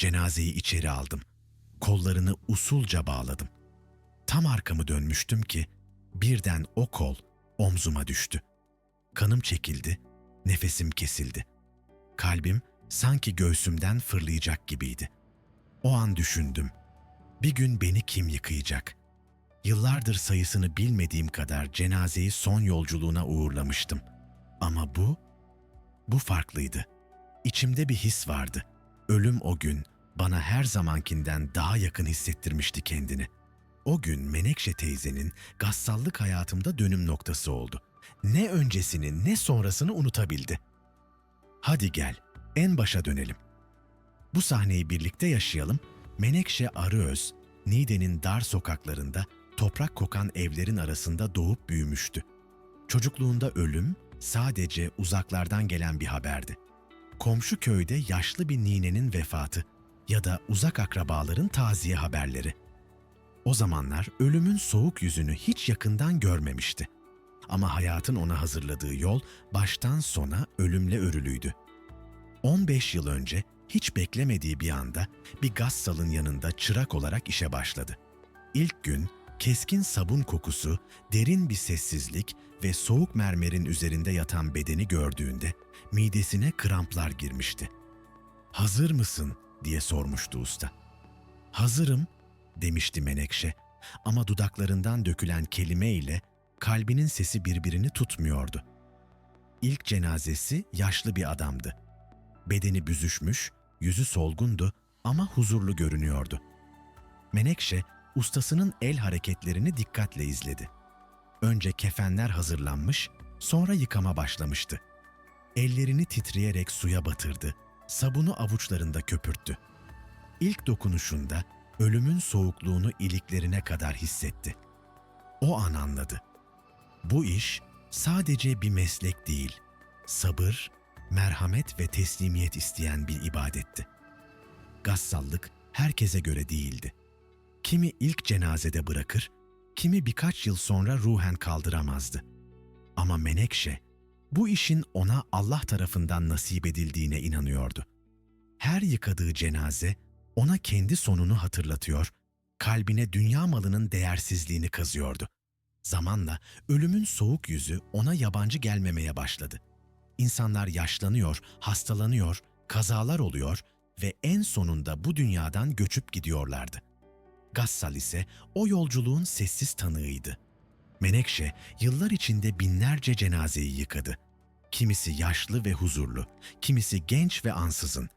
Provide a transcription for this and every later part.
Cenazeyi içeri aldım. Kollarını usulca bağladım. Tam arkamı dönmüştüm ki birden o kol omzuma düştü. Kanım çekildi, nefesim kesildi. Kalbim sanki göğsümden fırlayacak gibiydi. O an düşündüm. Bir gün beni kim yıkayacak? Yıllardır sayısını bilmediğim kadar cenazeyi son yolculuğuna uğurlamıştım. Ama bu, bu farklıydı. İçimde bir his vardı. Ölüm o gün bana her zamankinden daha yakın hissettirmişti kendini. O gün Menekşe teyzenin gassallık hayatımda dönüm noktası oldu. Ne öncesini ne sonrasını unutabildi. Hadi gel, en başa dönelim. Bu sahneyi birlikte yaşayalım. Menekşe Arıöz, Niğde'nin dar sokaklarında, toprak kokan evlerin arasında doğup büyümüştü. Çocukluğunda ölüm sadece uzaklardan gelen bir haberdi. Komşu köyde yaşlı bir ninenin vefatı ya da uzak akrabaların taziye haberleri. O zamanlar ölümün soğuk yüzünü hiç yakından görmemişti. Ama hayatın ona hazırladığı yol baştan sona ölümle örülüydü. 15 yıl önce hiç beklemediği bir anda bir gaz salın yanında çırak olarak işe başladı. İlk gün keskin sabun kokusu, derin bir sessizlik ve soğuk mermerin üzerinde yatan bedeni gördüğünde midesine kramplar girmişti. "Hazır mısın?" Diye sormuştu usta. "Hazırım." demişti Menekşe ama dudaklarından dökülen kelime ile kalbinin sesi birbirini tutmuyordu. İlk cenazesi yaşlı bir adamdı. Bedeni büzüşmüş, yüzü solgundu ama huzurlu görünüyordu. Menekşe, ustasının el hareketlerini dikkatle izledi. Önce kefenler hazırlanmış, sonra yıkama başlamıştı. Ellerini titreyerek suya batırdı, sabunu avuçlarında köpürttü. İlk dokunuşunda ölümün soğukluğunu iliklerine kadar hissetti. O an anladı. Bu iş sadece bir meslek değil, sabır, merhamet ve teslimiyet isteyen bir ibadetti. Gassallık herkese göre değildi. Kimi ilk cenazede bırakır, kimi birkaç yıl sonra ruhen kaldıramazdı. Ama Menekşe, bu işin ona Allah tarafından nasip edildiğine inanıyordu. Her yıkadığı cenaze ona kendi sonunu hatırlatıyor, kalbine dünya malının değersizliğini kazıyordu. Zamanla ölümün soğuk yüzü ona yabancı gelmemeye başladı. İnsanlar yaşlanıyor, hastalanıyor, kazalar oluyor ve en sonunda bu dünyadan göçüp gidiyorlardı. Gassal ise o yolculuğun sessiz tanığıydı. Menekşe yıllar içinde binlerce cenazeyi yıkadı. Kimisi yaşlı ve huzurlu, kimisi genç ve ansızın.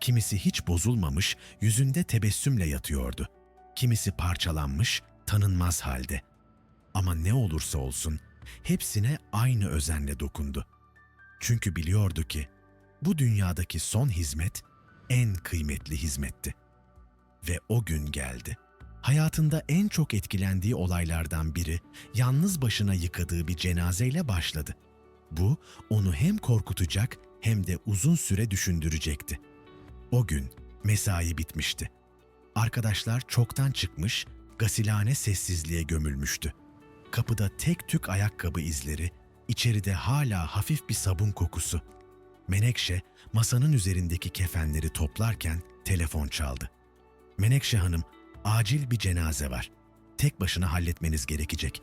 Kimisi hiç bozulmamış, yüzünde tebessümle yatıyordu. Kimisi parçalanmış, tanınmaz halde. Ama ne olursa olsun hepsine aynı özenle dokundu. Çünkü biliyordu ki bu dünyadaki son hizmet en kıymetli hizmetti. Ve o gün geldi. Hayatında en çok etkilendiği olaylardan biri yalnız başına yıkadığı bir cenazeyle başladı. Bu onu hem korkutacak hem de uzun süre düşündürecekti. O gün mesai bitmişti. Arkadaşlar çoktan çıkmış, gasilhane sessizliğe gömülmüştü. Kapıda tek tük ayakkabı izleri, içeride hala hafif bir sabun kokusu. Menekşe masanın üzerindeki kefenleri toplarken telefon çaldı. Menekşe Hanım, acil bir cenaze var. Tek başına halletmeniz gerekecek.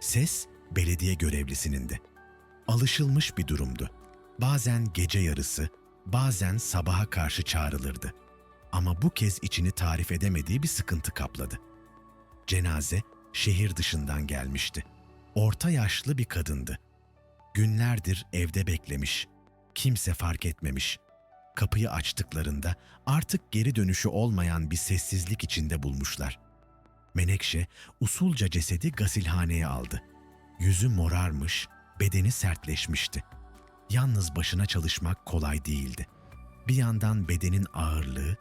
Ses belediye görevlisinindi. Alışılmış bir durumdu. Bazen gece yarısı, bazen sabaha karşı çağrılırdı. Ama bu kez içini tarif edemediği bir sıkıntı kapladı. Cenaze şehir dışından gelmişti. Orta yaşlı bir kadındı. Günlerdir evde beklemiş. Kimse fark etmemiş. Kapıyı açtıklarında artık geri dönüşü olmayan bir sessizlik içinde bulmuşlar. Menekşe usulca cesedi gasilhaneye aldı. Yüzü morarmış, bedeni sertleşmişti. Yalnız başına çalışmak kolay değildi. Bir yandan bedenin ağırlığı,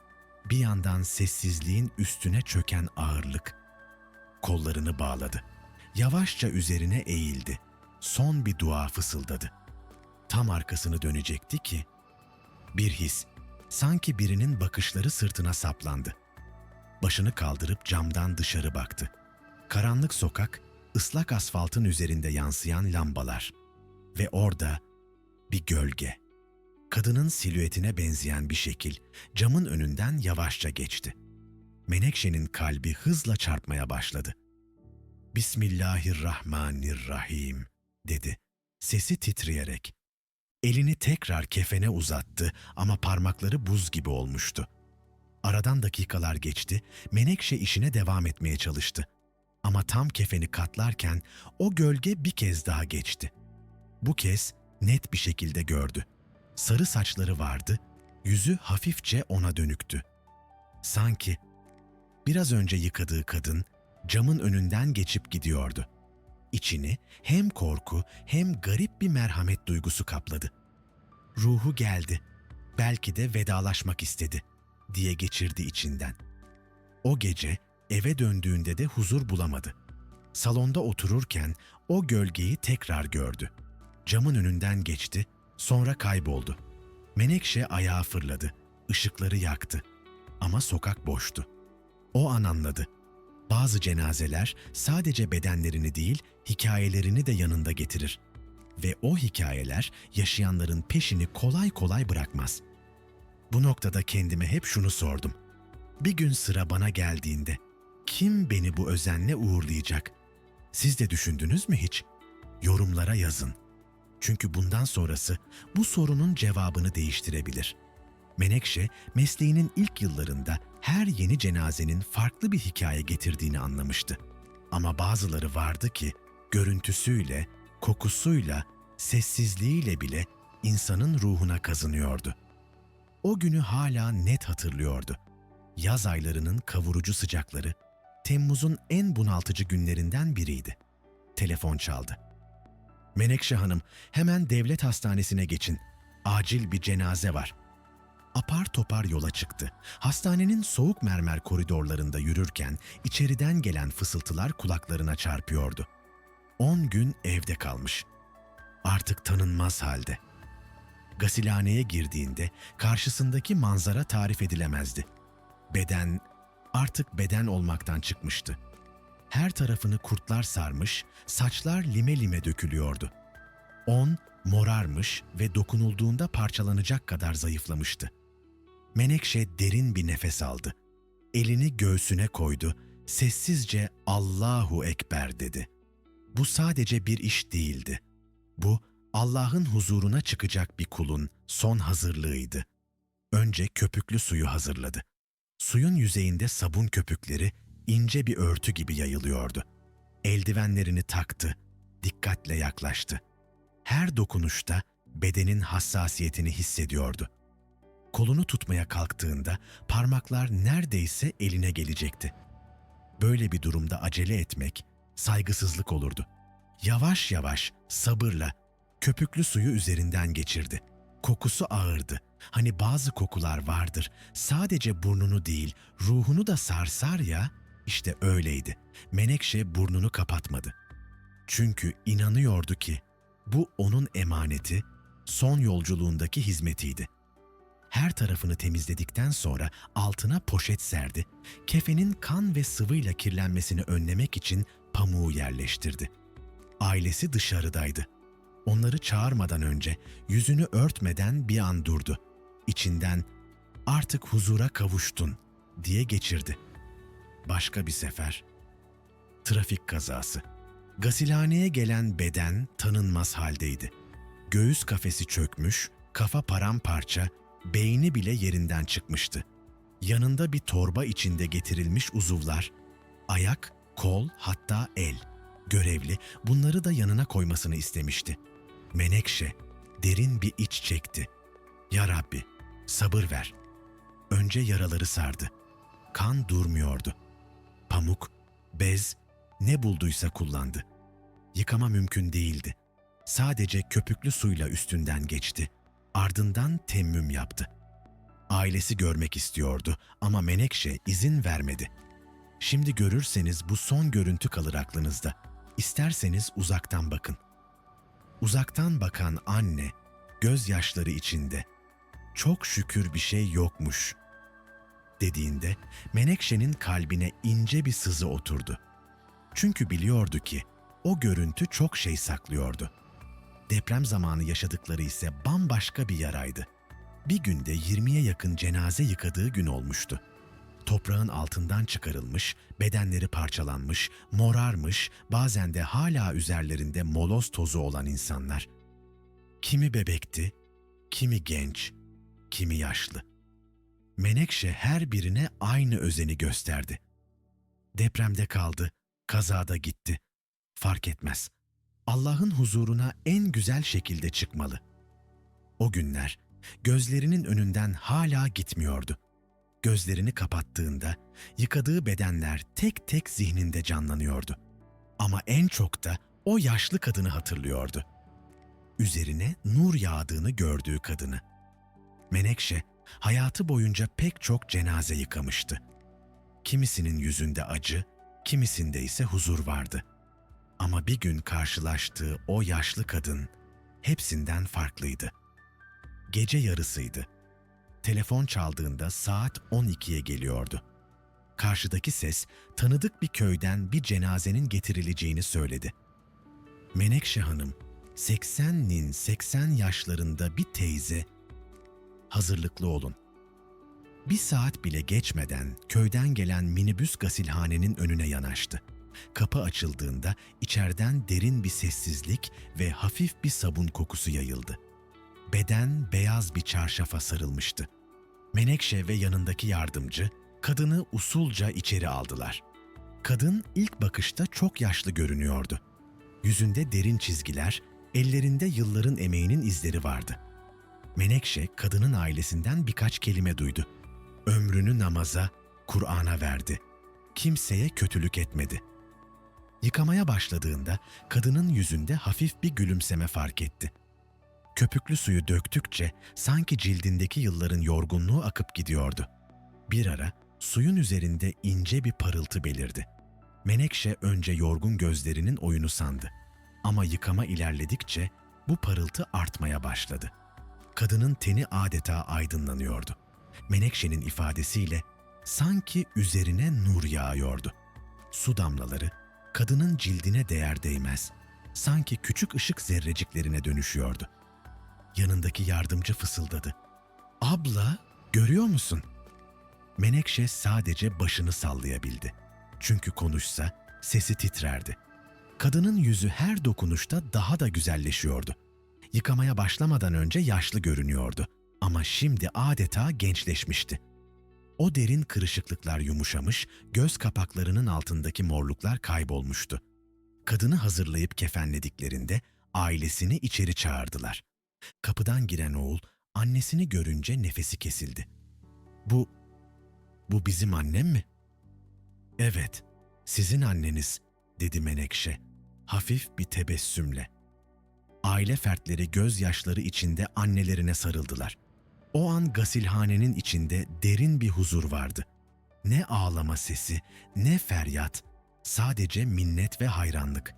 bir yandan sessizliğin üstüne çöken ağırlık. Kollarını bağladı. Yavaşça üzerine eğildi. Son bir dua fısıldadı. Tam arkasını dönecekti ki bir his, sanki birinin bakışları sırtına saplandı. Başını kaldırıp camdan dışarı baktı. Karanlık sokak, ıslak asfaltın üzerinde yansıyan lambalar ve orada bir gölge. kadının silüetine benzeyen bir şekil camın önünden yavaşça geçti. Menekşe'nin kalbi hızla çarpmaya başladı. Bismillahirrahmanirrahim dedi sesi titreyerek. Elini tekrar kefene uzattı ama parmakları buz gibi olmuştu. Aradan dakikalar geçti, Menekşe işine devam etmeye çalıştı. Ama tam kefeni katlarken o gölge bir kez daha geçti. Bu kez net bir şekilde gördü. Sarı saçları vardı, yüzü hafifçe ona dönüktü. Sanki biraz önce yıkadığı kadın camın önünden geçip gidiyordu. İçini hem korku hem garip bir merhamet duygusu kapladı. Ruhu geldi. Belki de vedalaşmak istedi diye geçirdi içinden. O gece eve döndüğünde de huzur bulamadı. Salonda otururken o gölgeyi tekrar gördü. Camın önünden geçti, sonra kayboldu. Menekşe ayağa fırladı, ışıkları yaktı. Ama sokak boştu. O an anladı. Bazı cenazeler sadece bedenlerini değil, hikayelerini de yanında getirir. Ve o hikayeler yaşayanların peşini kolay kolay bırakmaz. Bu noktada kendime hep şunu sordum. Bir gün sıra bana geldiğinde kim beni bu özenle uğurlayacak? Siz de düşündünüz mü hiç? Yorumlara yazın. Çünkü bundan sonrası bu sorunun cevabını değiştirebilir. Menekşe mesleğinin ilk yıllarında her yeni cenazenin farklı bir hikaye getirdiğini anlamıştı. Ama bazıları vardı ki görüntüsüyle, kokusuyla, sessizliğiyle bile insanın ruhuna kazınıyordu. O günü hala net hatırlıyordu. Yaz aylarının kavurucu sıcakları, Temmuz'un en bunaltıcı günlerinden biriydi. Telefon çaldı. Menekşe Hanım, hemen devlet hastanesine geçin. Acil bir cenaze var. Apar topar yola çıktı. Hastanenin soğuk mermer koridorlarında yürürken içeriden gelen fısıltılar kulaklarına çarpıyordu. On gün evde kalmış. Artık tanınmaz halde. Gasilhaneye girdiğinde karşısındaki manzara tarif edilemezdi. Beden artık beden olmaktan çıkmıştı. Her tarafını kurtlar sarmış, saçlar lime lime dökülüyordu. On morarmış ve dokunulduğunda parçalanacak kadar zayıflamıştı. Menekşe derin bir nefes aldı. Elini göğsüne koydu, sessizce Allahu Ekber dedi. Bu sadece bir iş değildi. Bu Allah'ın huzuruna çıkacak bir kulun son hazırlığıydı. Önce köpüklü suyu hazırladı. Suyun yüzeyinde sabun köpükleri ince bir örtü gibi yayılıyordu. Eldivenlerini taktı, dikkatle yaklaştı. Her dokunuşta bedenin hassasiyetini hissediyordu. Kolunu tutmaya kalktığında parmaklar neredeyse eline gelecekti. Böyle bir durumda acele etmek saygısızlık olurdu. Yavaş yavaş, sabırla köpüklü suyu üzerinden geçirdi. Kokusu ağırdı. Hani bazı kokular vardır. Sadece burnunu değil, ruhunu da sarsar ya. İşte öyleydi. Menekşe burnunu kapatmadı. Çünkü inanıyordu ki bu onun emaneti, son yolculuğundaki hizmetiydi. Her tarafını temizledikten sonra altına poşet serdi. Kefenin kan ve sıvıyla kirlenmesini önlemek için pamuğu yerleştirdi. Ailesi dışarıdaydı. Onları çağırmadan önce yüzünü örtmeden bir an durdu. İçinden artık huzura kavuştun diye geçirdi. Başka bir sefer. Trafik kazası. Gasilhaneye gelen beden tanınmaz haldeydi. Göğüs kafesi çökmüş, kafa paramparça, beyni bile yerinden çıkmıştı. Yanında bir torba içinde getirilmiş uzuvlar, ayak, kol hatta el. Görevli bunları da yanına koymasını istemişti. Menekşe derin bir iç çekti. Ya Rabbi sabır ver. Önce yaraları sardı. Kan durmuyordu. Pamuk, bez ne bulduysa kullandı. Yıkama mümkün değildi. Sadece köpüklü suyla üstünden geçti. Ardından temmüm yaptı. Ailesi görmek istiyordu ama Menekşe izin vermedi. Şimdi görürseniz bu son görüntü kalır aklınızda. İsterseniz uzaktan bakın. Uzaktan bakan anne, gözyaşları içinde, çok şükür bir şey yokmuş dediğinde Menekşe'nin kalbine ince bir sızı oturdu. Çünkü biliyordu ki o görüntü çok şey saklıyordu. Deprem zamanı yaşadıkları ise bambaşka bir yaraydı. Bir günde 20'ye yakın cenaze yıkadığı gün olmuştu. Toprağın altından çıkarılmış, bedenleri parçalanmış, morarmış, bazen de hala üzerlerinde moloz tozu olan insanlar. Kimi bebekti, kimi genç, kimi yaşlı. Menekşe her birine aynı özeni gösterdi. Depremde kaldı, kazada gitti. Fark etmez. Allah'ın huzuruna en güzel şekilde çıkmalı. O günler gözlerinin önünden hala gitmiyordu. Gözlerini kapattığında yıkadığı bedenler tek tek zihninde canlanıyordu. Ama en çok da o yaşlı kadını hatırlıyordu. Üzerine nur yağdığını gördüğü kadını. Menekşe hayatı boyunca pek çok cenaze yıkamıştı. Kimisinin yüzünde acı, kimisinde ise huzur vardı. Ama bir gün karşılaştığı o yaşlı kadın hepsinden farklıydı. Gece yarısıydı. Telefon çaldığında saat 12'ye geliyordu. Karşıdaki ses tanıdık bir köyden bir cenazenin getirileceğini söyledi. Menekşe Hanım, 80'nin 80 yaşlarında bir teyze. Hazırlıklı olun. Bir saat bile geçmeden köyden gelen minibüs gasilhanenin önüne yanaştı. Kapı açıldığında içeriden derin bir sessizlik ve hafif bir sabun kokusu yayıldı. Beden beyaz bir çarşafa sarılmıştı. Menekşe ve yanındaki yardımcı kadını usulca içeri aldılar. Kadın ilk bakışta çok yaşlı görünüyordu. Yüzünde derin çizgiler, ellerinde yılların emeğinin izleri vardı. Menekşe kadının ailesinden birkaç kelime duydu. Ömrünü namaza, Kur'an'a verdi. Kimseye kötülük etmedi. Yıkamaya başladığında kadının yüzünde hafif bir gülümseme fark etti. Köpüklü suyu döktükçe sanki cildindeki yılların yorgunluğu akıp gidiyordu. Bir ara suyun üzerinde ince bir parıltı belirdi. Menekşe önce yorgun gözlerinin oyunu sandı. Ama yıkama ilerledikçe bu parıltı artmaya başladı. Kadının teni adeta aydınlanıyordu. Menekşe'nin ifadesiyle sanki üzerine nur yağıyordu. Su damlaları kadının cildine değer değmez. Sanki küçük ışık zerreciklerine dönüşüyordu. Yanındaki yardımcı fısıldadı. Abla, görüyor musun? Menekşe sadece başını sallayabildi. Çünkü konuşsa sesi titrerdi. Kadının yüzü her dokunuşta daha da güzelleşiyordu. Yıkamaya başlamadan önce yaşlı görünüyordu ama şimdi adeta gençleşmişti. O derin kırışıklıklar yumuşamış, göz kapaklarının altındaki morluklar kaybolmuştu. Kadını hazırlayıp kefenlediklerinde ailesini içeri çağırdılar. Kapıdan giren oğul annesini görünce nefesi kesildi. Bu, bu bizim annem mi? Evet, sizin anneniz, dedi Menekşe, hafif bir tebessümle. Aile fertleri gözyaşları içinde annelerine sarıldılar. O an gasilhanenin içinde derin bir huzur vardı. Ne ağlama sesi, ne feryat, sadece minnet ve hayranlık.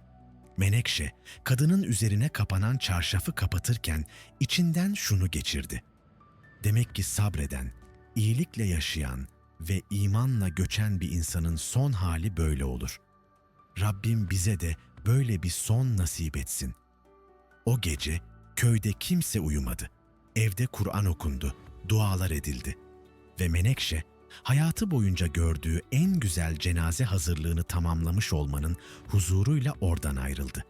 Menekşe, kadının üzerine kapanan çarşafı kapatırken içinden şunu geçirdi. Demek ki sabreden, iyilikle yaşayan ve imanla göçen bir insanın son hali böyle olur. Rabbim bize de böyle bir son nasip etsin. O gece köyde kimse uyumadı. Evde Kur'an okundu, dualar edildi. Ve Menekşe, hayatı boyunca gördüğü en güzel cenaze hazırlığını tamamlamış olmanın huzuruyla oradan ayrıldı.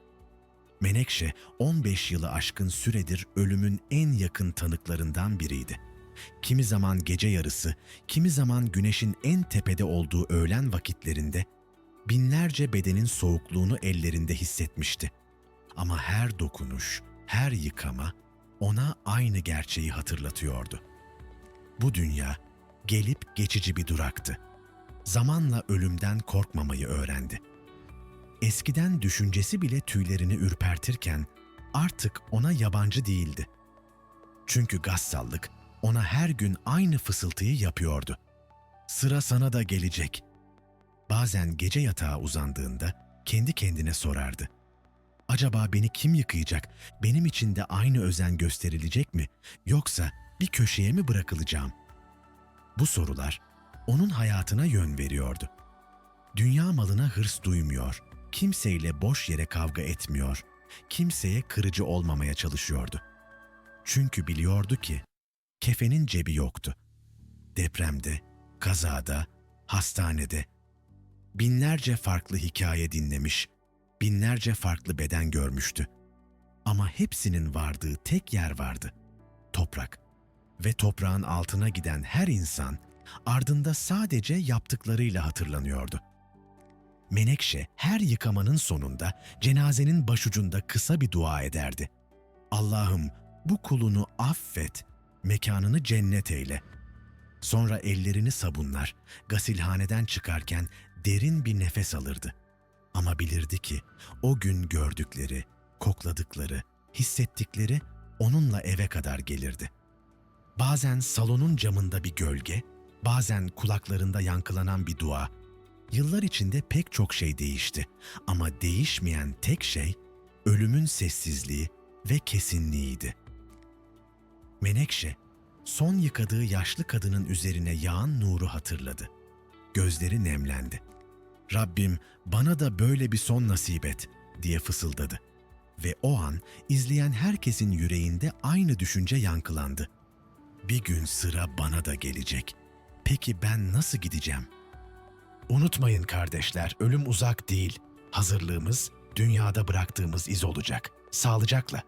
Menekşe 15 yılı aşkın süredir ölümün en yakın tanıklarından biriydi. Kimi zaman gece yarısı, kimi zaman güneşin en tepede olduğu öğlen vakitlerinde binlerce bedenin soğukluğunu ellerinde hissetmişti. Ama her dokunuş, her yıkama ona aynı gerçeği hatırlatıyordu. Bu dünya gelip geçici bir duraktı. Zamanla ölümden korkmamayı öğrendi. Eskiden düşüncesi bile tüylerini ürpertirken artık ona yabancı değildi. Çünkü gassallık ona her gün aynı fısıltıyı yapıyordu. Sıra sana da gelecek. Bazen gece yatağa uzandığında kendi kendine sorardı. Acaba beni kim yıkayacak? Benim için de aynı özen gösterilecek mi? Yoksa bir köşeye mi bırakılacağım? Bu sorular onun hayatına yön veriyordu. Dünya malına hırs duymuyor, kimseyle boş yere kavga etmiyor, kimseye kırıcı olmamaya çalışıyordu. Çünkü biliyordu ki kefenin cebi yoktu. Depremde, kazada, hastanede binlerce farklı hikaye dinlemiş, binlerce farklı beden görmüştü. Ama hepsinin vardığı tek yer vardı. Toprak. Ve toprağın altına giden her insan ardında sadece yaptıklarıyla hatırlanıyordu. Menekşe her yıkamanın sonunda cenazenin başucunda kısa bir dua ederdi. Allah'ım bu kulunu affet, mekanını cennet eyle. Sonra ellerini sabunlar, gasilhaneden çıkarken derin bir nefes alırdı. Ama bilirdi ki o gün gördükleri, kokladıkları, hissettikleri onunla eve kadar gelirdi. Bazen salonun camında bir gölge, bazen kulaklarında yankılanan bir dua. Yıllar içinde pek çok şey değişti ama değişmeyen tek şey ölümün sessizliği ve kesinliğiydi. Menekşe, son yıkadığı yaşlı kadının üzerine yağan nuru hatırladı. Gözleri nemlendi. Rabbim bana da böyle bir son nasip et diye fısıldadı. Ve o an izleyen herkesin yüreğinde aynı düşünce yankılandı. Bir gün sıra bana da gelecek. Peki ben nasıl gideceğim? Unutmayın kardeşler, ölüm uzak değil. Hazırlığımız dünyada bıraktığımız iz olacak. Sağlıcakla.